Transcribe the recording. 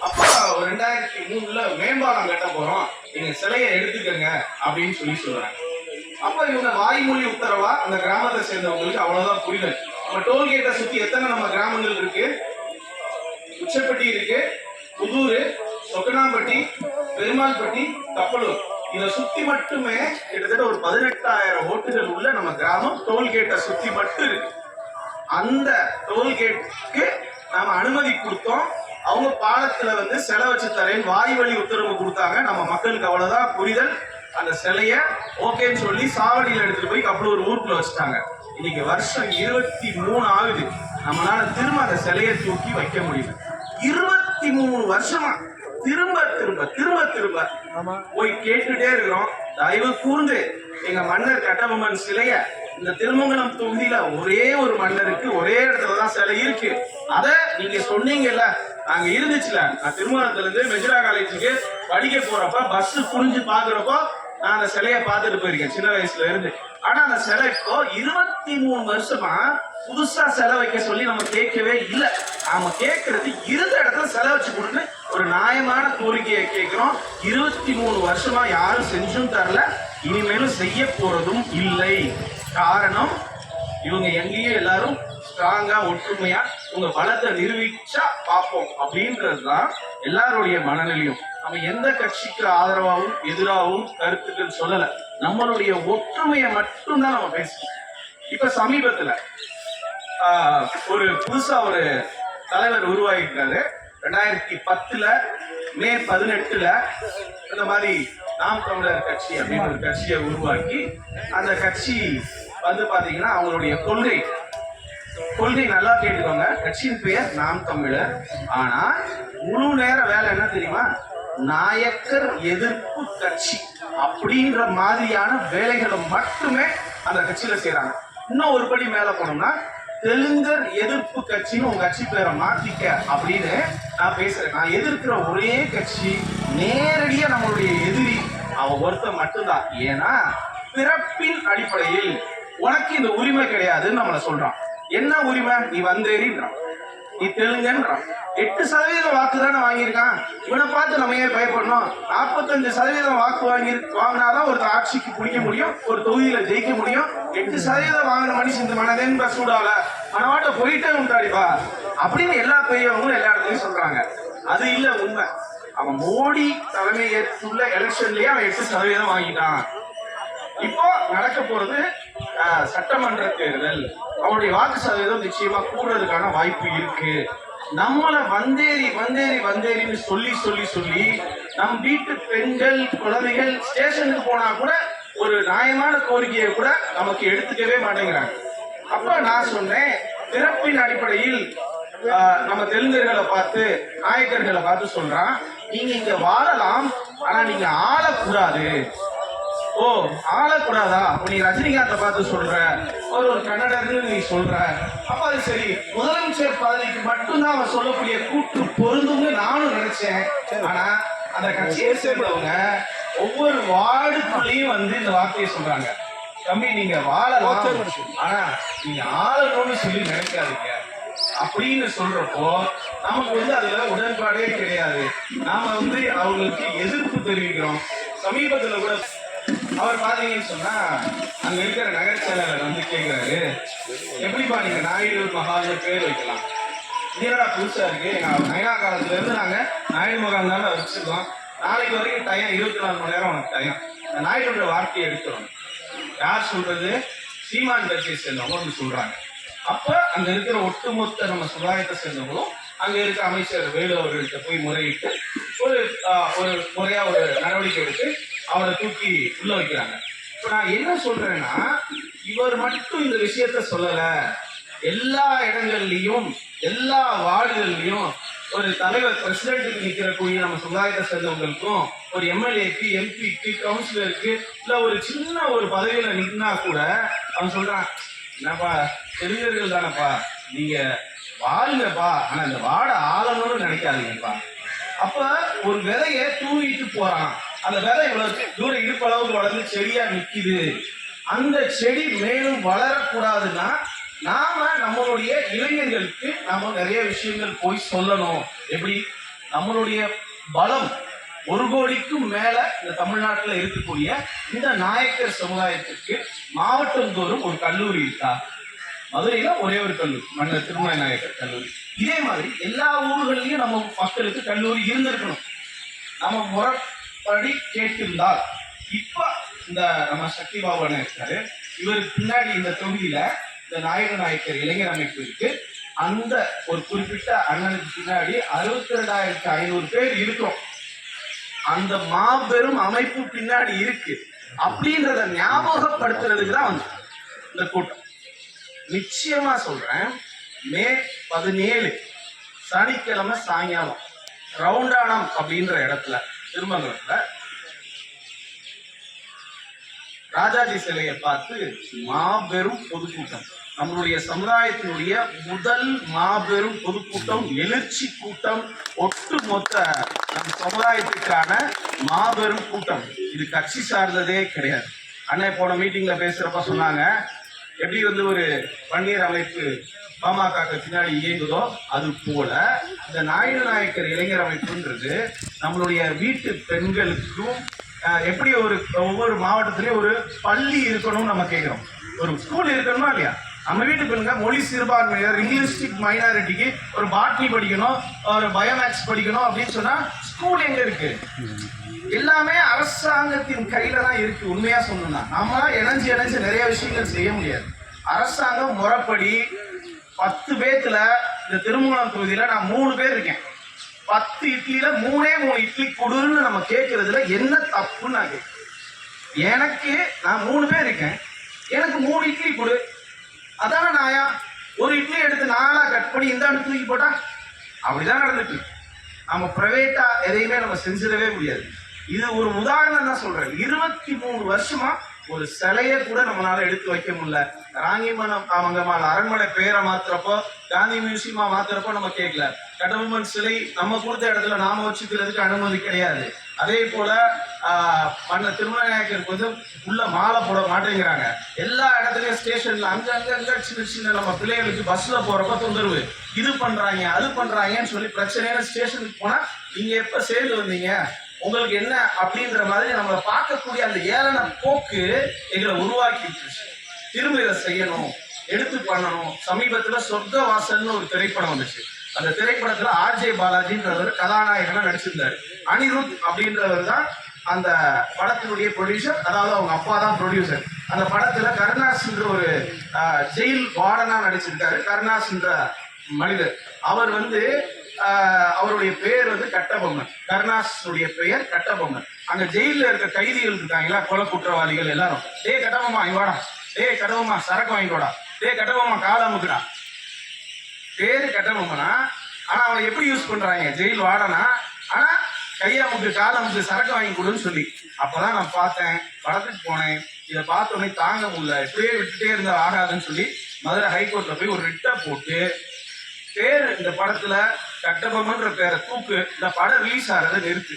அப்பா ஒரு ரெண்டாயிரத்தி மூணுல மேம்பாலம் கட்ட போறோம். நீங்க சிலையை எடுத்துக்கங்க அப்படின்னு சொல்லி சொல்றாங்க. அப்ப இவங்க வாய்மொழி உத்தரவா அந்த கிராமத்தை சேர்ந்தவங்களுக்கு அவ்வளவுதான் புரிதல். நம்ம டோல்கேட்டை சுத்தி எத்தனை நம்ம கிராமங்கள் இருக்கு? உச்சப்பட்டி இருக்கு புதூர் சொக்கனாம்பட்டி பெருமாள்பட்டி கப்பலூர். இதை சுத்தி மட்டுமே கிட்டத்தட்ட ஒரு பதினெட்டாயிரம் ஓட்டுகள் உள்ள நம்ம கிராமம் டோல்கேட்டை சுத்தி மட்டும் இருக்கு. அந்த டோல்கேட்டுக்கு நாம அனுமதி கொடுத்தோம். அவங்க பாலத்துல வந்து சிலை வச்சு தரேன் வாய் வழி உத்தரவு கொடுத்தாங்க. நம்ம மக்களுக்கு அவ்வளவுதான் புரிதல். அந்த சிலைய ஓகேன்னு சொல்லி சாவடியில எடுத்துட்டு போய் கப்பலூர் ஊருக்குள்ள வச்சுட்டாங்க. இன்னைக்கு வருஷம் இருபத்தி மூணு ஆகுது. நம்மளால திரும்ப அந்த சிலையை தூக்கி வைக்க முடியல. இருபத்தி மூணு வருஷமா திரும்ப திரும்ப திரும்ப திரும்ப போய் கேட்டுட்டே இருக்கிறோம். தயவு கூர்ந்து எங்க மன்னர் கட்டபொம்மன் சிலைய இந்த திருமங்கலம் தொகுதியில ஒரே ஒரு மன்னருக்கு ஒரே இடத்துல தான் சிலை இருக்கு. அத நீங்க சொன்னீங்கல்ல அங்க இருந்துச்சுல. நான் திருமணத்துல இருந்து மெஜிரா காலேஜுக்கு படிக்க போறப்ப பஸ் புரிஞ்சு பாக்குறப்போ நான் அந்த சிலையை பார்த்துட்டு போயிருக்கேன் சின்ன வயசுல இருந்து. ஆனா அந்த சிலை இப்போ இருபத்தி மூணு வருஷமா புதுசா சிலை வைக்க சொல்லி நம்ம கேட்கவே இல்லை. நாம கேட்கறது இருந்த இடத்துல சிலை வச்சு கொடுத்து ஒரு நியாயமான கோரிக்கையை கேட்கிறோம். இருபத்தி மூணு வருஷமா யாரும் செஞ்சும் தரல. இனிமேலும் செய்ய போறதும் இல்லை. காரணம் இவங்க எங்கேயும் எல்லாரும் ஸ்ட்ராங்கா ஒற்றுமையா உங்க பலத்தை நிரூபிச்சா பார்ப்போம். அப்படின்றது தான் எல்லாருடைய மனநிலையும். நம்ம எந்த கட்சிக்கு ஆதரவாகவும் எதிராகவும் கருத்துக்கள் சொல்லல. நம்மளுடைய ஒற்றுமையை மட்டும்தான் நம்ம பேசணும் இப்ப சமீபத்துல ஒரு புதுசா ஒரு தலைவர் உருவாகிருக்காரு ரெண்டாயிரத்தி பத்துல மே பதினெட்டுல இந்த மாதிரி நாம் தமிழர் கட்சி அப்படின்னு ஒரு கட்சியை உருவாக்கி அந்த கட்சி வந்து பாத்தீங்கன்னா அவங்களுடைய கொள்கை. கொள்கை நல்லா கேட்டுக்கோங்க. கட்சியின் பெயர் நாம் தமிழர். ஆனா முழு நேர வேலை என்ன தெரியுமா? நாயக்கர் எதிர்ப்பு கட்சி அப்படின்ற மாதிரியான வேலைகளை மட்டுமே அந்த கட்சியில செய்யறாங்க இன்னும் ஒரு படி மேல போனோம்னா தெலுங்கர் எதிர்ப்பு கட்சின்னு உங்க கட்சி பேரை மாத்திக்க அப்படின்னு நான் பேசுறேன். நான் எதிர்க்கிற ஒரே கட்சி நேரடியா நம்மளுடைய எதிரி அவன் ஒருத்தன் மட்டும்தான். ஏன்னா பிறப்பின் அடிப்படையில் உனக்கு இந்த உரிமை கிடையாதுன்னு நம்மளை சொல்றான். என்ன உரிமை? நீ வந்தேறின்றான் நீ தெலுங்குன்றான். எட்டு சதவீதம் வாக்கு தானே வாங்கியிருக்கான். இவனை பார்த்து நம்ம ஏன் பயப்படணும்? நாற்பத்தஞ்சு சதவீதம் வாக்கு வாங்கி வாங்கினாதான் ஒரு ஆட்சிக்கு பிடிக்க முடியும் ஒரு தொகுதியில ஜெயிக்க முடியும். எட்டு சதவீதம் வாங்கின மனுஷன் இந்த மனதேன் சூடால மனவாட்ட போயிட்டே உண்டாடிப்பா அப்படின்னு எல்லா பெரியவங்களும் எல்லா இடத்துலயும் சொல்றாங்க. அது இல்ல உண்மை. அவன் மோடி தலைமை ஏற்றுள்ள எலெக்ஷன்லயே அவன் எட்டு சதவீதம் வாங்கிட்டான். இப்போ நடக்க போறது சட்டமன்ற தேர்தல். அவனுடைய வாக்கு சதவீதம் நிச்சயமா கூடுறதுக்கான வாய்ப்பு இருக்கு. நம்மள வந்தேறி வந்தேறி வந்தேறின்னு சொல்லி சொல்லி சொல்லி நம் வீட்டு பெண்கள் குழந்தைகள் ஸ்டேஷனுக்கு போனா கூட ஒரு நியாயமான கோரிக்கையை கூட நமக்கு எடுத்துக்கவே மாட்டேங்கிறாங்க. அப்ப நான் சொன்னேன் பிறப்பின் அடிப்படையில் ஆஹ், நம்ம தெலுங்கர்களை பார்த்து நாயக்கர்களை பார்த்து சொல்றான் நீங்க இங்க வாழலாம் ஆனா நீங்க ஆளக்கூடாது. ஓ ஆளக்கூடாதா? நீ ரஜினிகாந்த பார்த்து சொல்ற ஒரு ஒரு கன்னடர்னு நீ சொல்ற அப்ப அது சரி. முதலமைச்சர் பதவிக்கு மட்டும்தான் அவன் சொல்லக்கூடிய கூற்று பொருந்தும்னு நானும் நினைச்சேன். ஆனா அந்த கட்சியை சேர்ந்தவங்க ஒவ்வொரு வார்டுக்குள்ளேயும் வந்து இந்த வார்த்தையை சொல்றாங்க. தம்பி நீங்க வாழலாம். ஆனா நீங்க ஆளணும்னு சொல்லி நினைக்காதீங்க. அப்படின்னு சொல்றப்போ நமக்கு வந்து அதுல உடன்பாடே கிடையாது. நாம வந்து அவங்களுக்கு எதிர்ப்பு தெரிவிக்கிறோம். சமீபத்துல கூட அவர் பாத்தீங்கன்னு சொன்னா அங்க இருக்கிற நகர செயலாளர் வந்து கேக்குறாரு. எப்படிப்பா நீங்க நாயுடு மகால்னு பேர் வைக்கலாம்? இது என்னடா புதுசா இருக்கு? எங்க நயனா காலத்துல இருந்து நாங்க நாயுடு மகால் தானே வச்சிருக்கோம். நாளைக்கு வரைக்கும் டயம் இருபத்தி நாலு மணி நேரம் உனக்கு டயம் அந்த நாயுடோட வார்த்தையை எடுத்துரும் யார் சொல்றது? சீமான் கட்சியை சேர்ந்தவங்க வந்து சொல்றாங்க. அப்ப அங்க இருக்கிற ஒட்டுமொத்த நம்ம சமுதாயத்தை சேர்ந்தவங்களும் அங்க இருக்க அமைச்சர் வேலு அவர்கள்ட்ட போய் முறையிட்டு ஒரு ஒரு முறையா ஒரு நடவடிக்கை எடுத்து அவரை தூக்கி உள்ள வைக்கிறாங்க. இப்போ நான் என்ன சொல்றேன்னா இவர் மட்டும் இந்த விஷயத்த சொல்லல. எல்லா இடங்கள்லையும் எல்லா வார்டுகள்லையும் ஒரு தலைவர் பிரசிடென்ட்டுக்கு நிற்கிறக்கூடிய நம்ம சமுதாயத்தை சேர்ந்தவங்களுக்கும் ஒரு எம்எல்ஏக்கு எம்பிக்கு கவுன்சிலருக்கு இல்லை ஒரு சின்ன ஒரு பதவியில் நின்னா கூட அவன் சொல்கிறான் என்னப்பா தெரிஞ்சவர்கள் தானப்பா. நீங்கள் வாழுங்கப்பா ஆனால் இந்த வாட ஆளணும்னு நினைக்காதீங்கப்பா. அப்போ ஒரு விதையை தூவிட்டு போகிறான் அந்த விதை இவ்வளவு தூரம் இடுப்பளவுக்கு வளர்ந்து செடியா நிக்குது. அந்த செடி மேலும் வளரக்கூடாதுன்னா நாம நம்மளுடைய இளைஞர்களுக்கு நாம நிறைய விஷயங்கள் போய் சொல்லணும். எப்படி? நம்மளுடைய பலம் ஒரு கோடிக்கும் மேல இந்த தமிழ்நாட்டில் இருக்கக்கூடிய இந்த நாயக்கர் சமுதாயத்திற்கு மாவட்டம் தோறும் ஒரு கல்லூரி இருக்கா? மதுரையில ஒரே ஒரு கல்லூரி மன்னர் திருமலை நாயக்கர் கல்லூரி. இதே மாதிரி எல்லா ஊர்கள்லயும் நம்ம மக்களுக்கு கல்லூரி இருந்திருக்கணும். நம்ம படி கேட்டிருந்தால் இப்ப இந்த நம்ம சக்தி பாபு இருக்காரு. இவருக்கு பின்னாடி இந்த தொகுதியில இந்த நாயக நாயக்கர் இளைஞர் அமைப்பு இருக்கு. அந்த ஒரு குறிப்பிட்ட அண்ணனுக்கு பின்னாடி அறுபத்தி ரெண்டாயிரத்தி ஐநூறு பேர் இருக்கிறோம். அந்த மாபெரும் அமைப்பு பின்னாடி இருக்கு. அப்படின்றத ஞாபகப்படுத்துறதுக்கு தான் வந்து இந்த கூட்டம். நிச்சயமா சொல்றேன் மே பதினேழு சனிக்கிழமை சாயங்காலம் ரவுண்டானம் அப்படின்ற இடத்துல திருமங்கலத்துல ராஜாஜி சிலையை பார்த்து மாபெரும் பொதுக்கூட்டம். நம்மளுடைய சமுதாயத்தினுடைய முதல் மாபெரும் பொதுக்கூட்டம் எழுச்சி கூட்டம் ஒட்டுமொத்த நம் சமுதாயத்துக்கான மாபெரும் கூட்டம். இது கட்சி சார்ந்ததே கிடையாது. அண்ணன் போன மீட்டிங்ல பேசுறப்ப சொன்னாங்க எப்படி வந்து ஒரு பன்னீர் அமைப்பு பாமக பின்னாடி இயங்குதோ அது போல இந்த நாயுடு நாயக்கர் இளைஞர் அமைப்புன்றது நம்மளுடைய வீட்டு பெண்களுக்கும் எப்படி ஒரு ஒவ்வொரு மாவட்டத்திலயும் ஒரு பள்ளி இருக்கணும்னு நம்ம கேட்கிறோம் ஒரு ஸ்கூல் இருக்கணுமா இல்லையா? நம்ம வீட்டு பெண்ணுங்க மொழி சிறுபான்மையினர் லிங்குவிஸ்டிக் மைனாரிட்டிக்கு ஒரு பாட்னி படிக்கணும் ஒரு பயோமேக்ஸ் படிக்கணும் அப்படின்னு சொன்னா ஸ்கூல் எங்க இருக்கு? எல்லாமே அரசாங்கத்தின் கையில தான் இருக்கு உண்மையா சொல்லணும்னா. நம்ம இணைஞ்சு இணைஞ்சு நிறைய விஷயங்கள் செய்ய முடியாது. அரசாங்கம் முறைப்படி பத்து பேத்துல இந்த திருமணம் தொகுதியில நான் மூணு பேர் இருக்கேன். பத்து இட்லியில மூணே மூணு இட்லி கொடுன்னு நம்ம கேட்கறதுல என்ன தப்புன்னு நான் கேட்கிறேன் எனக்கு நான் மூணு பேர் இருக்கேன். எனக்கு மூணு இட்லி கொடு. அதானே நாயா? ஒரு இட்லி எடுத்து நாளாக கட் பண்ணி இந்த இடத்துல தூக்கி போட்டா அப்படிதான் நடந்துட்டு நம்ம பிரைவேட்டா எதையுமே நம்ம செஞ்சிடவே முடியாது. இது ஒரு உதாரணம் தான் சொல்றேன். இருபத்தி மூணு வருஷமா ஒரு சிலையை கூட நம்மளால எடுத்து வைக்க முடியல. ராங்கிமனம் அவங்க அரண்மனை பேரை மாத்துறப்போ காந்தி மியூசியமா மாத்துறப்போ நம்ம கேட்கல. கடவுமன் சிலை நம்ம கொடுத்த இடத்துல நாம வச்சுக்கிறதுக்கு அனுமதி கிடையாது. அதே போல மன்ன மன்னர் வந்து உள்ள மாலை போட மாட்டேங்கிறாங்க. எல்லா இடத்துலயும் ஸ்டேஷன்ல அங்க அங்க அங்க சின்ன சின்ன நம்ம பிள்ளைகளுக்கு பஸ்ல போறப்ப தொந்தரவு. இது பண்றாங்க அது பண்றாங்கன்னு சொல்லி பிரச்சனையான ஸ்டேஷனுக்கு போனா நீங்க எப்ப சேர்ந்து வந்தீங்க? உங்களுக்கு என்ன அப்படின்ற மாதிரி நம்மளை பார்க்கக்கூடிய அந்த ஏளன போக்கு எங்களை உருவாக்கி திரும்ப இதை செய்யணும் எடுத்து பண்ணணும். சமீபத்தில் சொர்க்க வாசல்னு ஒரு திரைப்படம் வந்துச்சு. அந்த திரைப்படத்துல ஆர்ஜே பாலாஜின்றவர் கதாநாயகனா நடிச்சிருந்தாரு. அனிருத் அப்படின்றவர் தான் அந்த படத்தினுடைய ப்ரொடியூசர் அதாவது அவங்க அப்பா தான் ப்ரொடியூசர் அந்த படத்துல கருணாஸ்ன்ற ஒரு ஜெயில் வார்டனா நடிச்சிருக்காரு. கருணாஸ்ன்ற மனிதர். அவர் வந்து அவருடைய பெயர் வந்து கட்டபொம்மன். கருணாசனுடைய பெயர் கட்டபொம்மன். அங்க ஜெயில இருக்க கைதிகள் இருக்காங்களா? கொலை குற்றவாளிகள் எல்லாரும். டேய் கட்டபொம்மா இவாடா வாடா. டேய் கட்டபொம்மா சரக்கு வாங்கிக்கோடா டே கட்டபொம்மா கால அமுக்குடா. பேரு கட்டபொம்மனா? ஆனா அவனை எப்படி யூஸ் பண்றாங்க? ஜெயில் வாடனா? ஆனா கையமுக்கு காலமுக்கு சரக்கு வாங்கி கொடுன்னு சொல்லி. அப்பதான் நான் பார்த்தேன் படத்துக்கு போனேன். இதை பார்த்தோன்னே தாங்க முடியல. இப்படியே விட்டுட்டே இருந்தா ஆகாதுன்னு சொல்லி மதுரை ஹைகோர்ட்ல போய் ஒரு ரிட்டை போட்டு பேர் இந்த படத்துல கட்டபொம்மன்ற பேரை தூக்கு. இந்த படம் ரிலீஸ் ஆகிறத நிறுத்து.